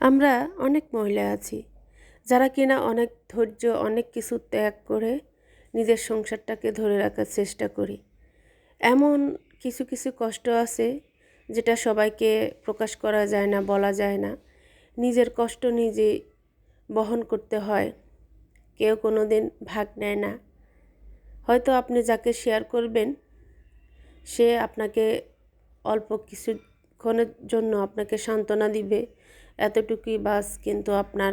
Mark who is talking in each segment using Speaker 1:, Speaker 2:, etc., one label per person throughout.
Speaker 1: আমরা অনেক মহিলা আছি, যারা কিনা অনেক ধৈর্য, অনেক কিছু ত্যাগ করে নিজের সংসারটাকে ধরে রাখার চেষ্টা করি। এমন কিছু কিছু কষ্ট আছে যেটা সবাইকে প্রকাশ করা যায় না, বলা যায় না। নিজের কষ্ট নিজে বহন করতে হয়, কেউ কোনো দিন ভাগ নেয় না। হয়তো আপনি যাকে শেয়ার করবেন, সে আপনাকে অল্প কিছুক্ষণের জন্য আপনাকে সান্ত্বনা দিবে এতটুকুই বাস, কিন্তু আপনার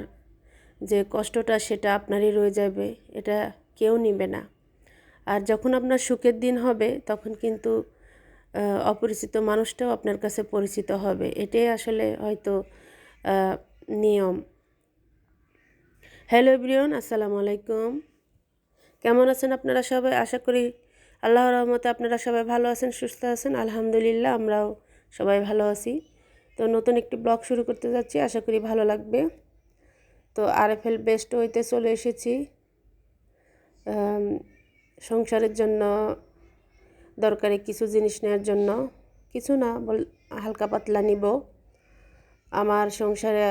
Speaker 1: যে কষ্টটা সেটা আপনারই রয়ে যাবে, এটা কেউ নিবে না। আর যখন আপনার সুখের দিন হবে, তখন কিন্তু অপরিচিত মানুষটাও আপনার কাছে পরিচিত হবে। এটাই আসলে হয়তো নিয়ম। হ্যালো এভরিওন আসসালামু আলাইকুম। কেমন আছেন আপনারা সবাই? আশা করি আল্লাহ রহমতে আপনারা সবাই ভালো আছেন, সুস্থ আছেন। আলহামদুলিল্লাহ, আমরাও সবাই ভালো আছি। তো নতুন একটি ব্লগ শুরু করতে যাচ্ছি, আশা করি ভালো লাগবে। তো আরএফএল বেস্ট হইতে চলে এসেছি। সংসারের জন্য, দরকারি কিছু জিনিস নেওয়ার জন্য। কিছু না, বল, হালকা পাতলা নিব। আমার সংসারে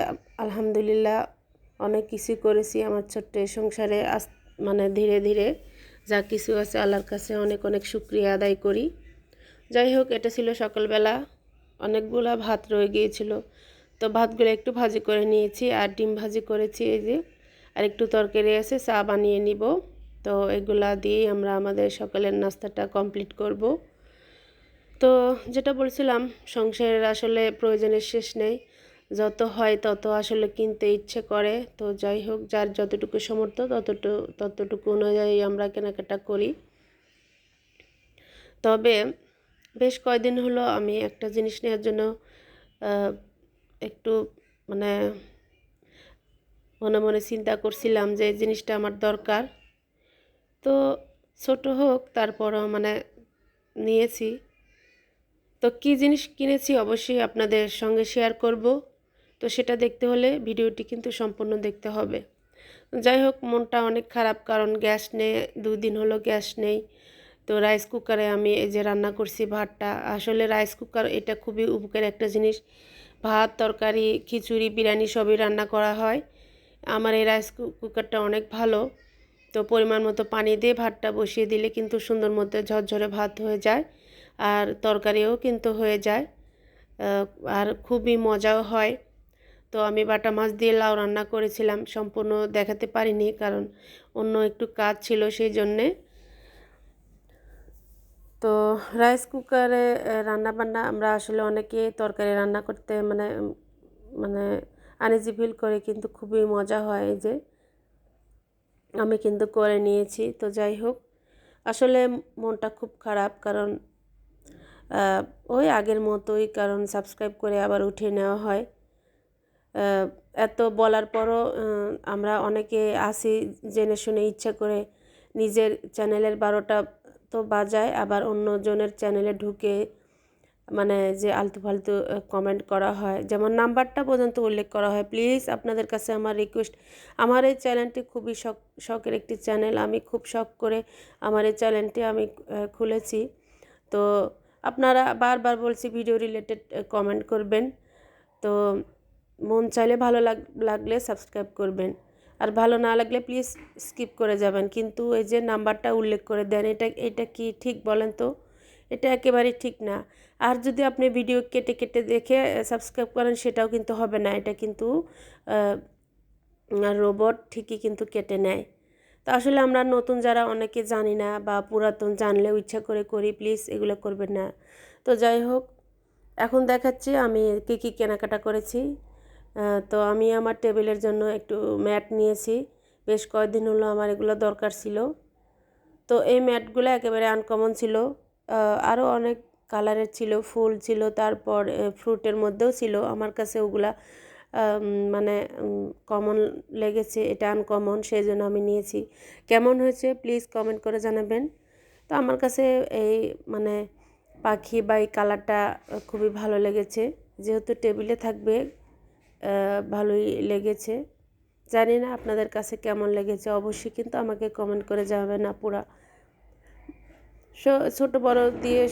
Speaker 1: আলহামদুলিল্লাহ অনেক কিছু করেছি আমার ছোট্ট সংসারে। আস মানে ধীরে ধীরে যা কিছু আছে আল্লাহর কাছে অনেক অনেক শুক্রিয়া আদায় করি। যাই হোক, এটা ছিল সকালবেলা। অনেকগুলা ভাত রয়ে গিয়েছিল। তো ভাতগুলো একটু ভাজি করে নিয়েছি আর ডিম ভাজি করেছি এই যে। আর একটু তরকারি আছে, চা বানিয়ে নিব। তো এগুলা দিয়েই আমরা আমাদের সকালের নাস্তাটা কমপ্লিট করব। তো যেটা বলছিলাম, সংসারের আসলে প্রয়োজনের শেষ নেই। যত হয় তত আসলে কিনতে ইচ্ছে করে। তো যাই হোক, যার যতটুকু সমর্থ ততটুকু ততটুকু অনুযায়ী আমরা কেনাকাটা করি। তবে বেশ কয়দিন হলো আমি একটা জিনিস নেওয়ার জন্য একটু মানে মনে মনে চিন্তা করছিলাম যে এই জিনিসটা আমার দরকার। তো ছোট হোক, তারপরও মানে নিয়েছি। তো কি জিনিস কিনেছি অবশ্যই আপনাদের সঙ্গে শেয়ার করব। তো সেটা দেখতে হলে ভিডিওটি কিন্তু সম্পূর্ণ দেখতে হবে। যাই হোক, মনটা অনেক খারাপ কারণ গ্যাস নেই দুই দিন হলো গ্যাস নেই। তো রাইস কুকারে আমি এই যে রান্না করছি ভাতটা, আসলে রাইস কুকার এটা খুবই উপকার একটা জিনিস। ভাত, তরকারি, খিচুড়ি, বিরিয়ানি সবই রান্না করা হয়। আমার এই রাইস কুকারটা অনেক ভালো। তো পরিমাণ মতো পানি দিয়ে ভাতটা বসিয়ে দিলে কিন্তু সুন্দর মতো ঝরঝরে ভাত হয়ে যায় আর তরকারিও কিন্তু হয়ে যায় আর খুবই মজাও হয়। তো আমি বাটা মাছ দিয়ে লাউ রান্না করেছিলাম, সম্পূর্ণ দেখাতে পারিনি কারণ অন্য একটু কাজ ছিল সেই জন্যে। তো রাইস কুকারে রান্না বান্না আমরা আসলে অনেকে তরকারি রান্না করতে মানে মানে আনিজি ফিল করে, কিন্তু খুবই মজা হয় যে। আমি কিন্তু করে নিয়েছি, তো যাই হোক। আসলে মনটা খুব খারাপ, কারণ ওই আগের মতোই, কারণ সাবস্ক্রাইব করে আবার উঠে নেওয়া হয়। এত বলার পরও আমরা অনেকে আসি জেনে শুনে ইচ্ছা করে নিজের চ্যানেলের বারোটা তো বাজায়। আবার অন্যজনের চ্যানেলে ঢুকে মানে যে আলতু ফালতু কমেন্ট করা হয়। যেমন নাম্বারটা পর্যন্ত উল্লেখ করা হয়। প্লিজ আপনাদের কাছে আমার রিকোয়েস্ট আমার এই চ্যানেলটি খুবই শখ, শখের একটি চ্যানেল আমি খুব শখ করে আমার এই চ্যানেলটি আমি খুলেছি। তো আপনারা বারবার বলছি ভিডিও রিলেটেড কমেন্ট করবেন। তো মন চাইলে ভালো লাগলে সাবস্ক্রাইব করবেন। আর ভালো না লাগলে প্লিজ স্কিপ করে যাবেন। কিন্তু এই যে নাম্বারটা উল্লেখ করে দেন, এটা এটা কি ঠিক বলেন তো? এটা একেবারেই ঠিক না। আর যদি আপনি ভিডিও কেটে কেটে দেখে সাবস্ক্রাইব করেন, সেটাও কিন্তু হবে না। এটা কিন্তু রোবট ঠিকই কিন্তু কেটে নেয়। তো আসলে আমরা নতুন যারা, অনেকে জানি না বা পুরাতন জানলেও ইচ্ছা করে করি প্লিজ এগুলো করবেন না। তো যাই হোক, এখন দেখাচ্ছি আমি কী কী কেনাকাটা করেছি। তো আমি আমার টেবিলের জন্য একটু ম্যাট নিয়েছি। বেশ কয়েকদিন হলো আমার এগুলো দরকার ছিল। তো এই ম্যাটগুলো একেবারে আনকমন ছিল। আরও অনেক কালারের ছিল, ফুল ছিল, তারপর ফ্রুটের মধ্যেও ছিল। আমার কাছে ওগুলা মানে কমন লেগেছে, এটা আনকমন সেই জন্য আমি নিয়েছি। কেমন হয়েছে প্লিজ কমেন্ট করে জানাবেন। তো আমার কাছে এই মানে পাখি বা এই কালারটা খুবই ভালো লেগেছে। যেহেতু টেবিলে থাকবে ভালোই লেগেছে। জানি না আপনাদের কাছে কেমন লেগেছে, অবশ্যই কিন্তু আমাকে কমেন্ট করে যাবে না পুরা ছোট বড় দিয়ে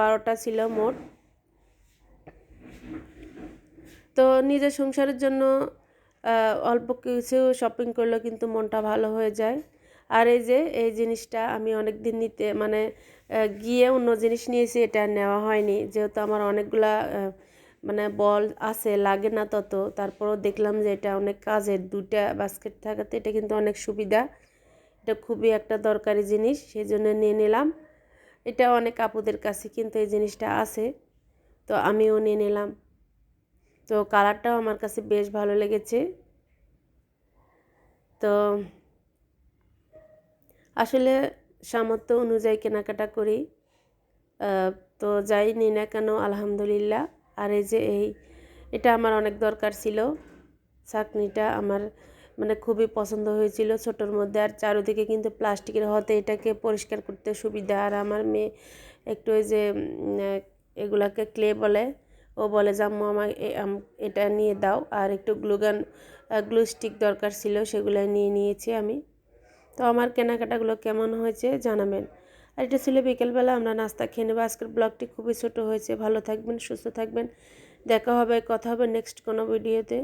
Speaker 1: বারোটা ছিল মোট। তো নিজের সংসারের জন্য অল্প কিছু শপিং করলেও কিন্তু মনটা ভালো হয়ে যায়। আর এই যে, এই জিনিসটা আমি অনেক দিন নিতে মানে গিয়ে অন্য জিনিস নিয়েছি, এটা নেওয়া হয়নি। যেহেতু আমার অনেকগুলা মানে বল আছে, লাগে না তত। তারপরও দেখলাম যে এটা অনেক কাজের, দুইটা বাস্কেট থাকাতে এটা কিন্তু অনেক সুবিধা। এটা খুবই একটা দরকারি জিনিস সেই জন্য নিয়ে নিলাম। এটা অনেক আপুদের কাছে কিন্তু এই জিনিসটা আছে, তো আমিও নিয়ে নিলাম। তো কালারটাও আমার কাছে বেশ ভালো লেগেছে। তো আসলে সামর্থ্য অনুযায়ী কেনাকাটা করি। তো যাই নিই না কেন, আলহামদুলিল্লাহ। আর এই যে এই, এটা আমার অনেক দরকার ছিল। চাকনিটা আমার মানে খুবই পছন্দ হয়েছিল ছোটোর মধ্যে। আর চারিদিকে কিন্তু প্লাস্টিকের হতে এটাকে পরিষ্কার করতে সুবিধা। আর আমার মেয়ে একটু ওই যে এগুলাকে ক্লে বলে। ও বলে জাম্মু আমার এ- আম- এটা নিয়ে দাও। আর একটু গ্লুগান গ্লু স্টিক দরকার ছিল সেগুলো নিয়ে নিয়েছি আমি। তো আমার কেনাকাটাগুলো কেমন হয়েছে জানাবেন। আর এটা ছিল বিকেলবেলা, আমরা নাস্তা খেয়ে নেব। আজকের ব্লগটি খুবই ছোট হয়েছে। ভালো থাকবেন, সুস্থ থাকবেন। দেখা হবে, কথা হবে নেক্সট কোনো ভিডিওতে।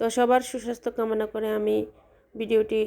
Speaker 1: তো সবার সুস্বাস্থ্য কামনা করে আমি ভিডিওটি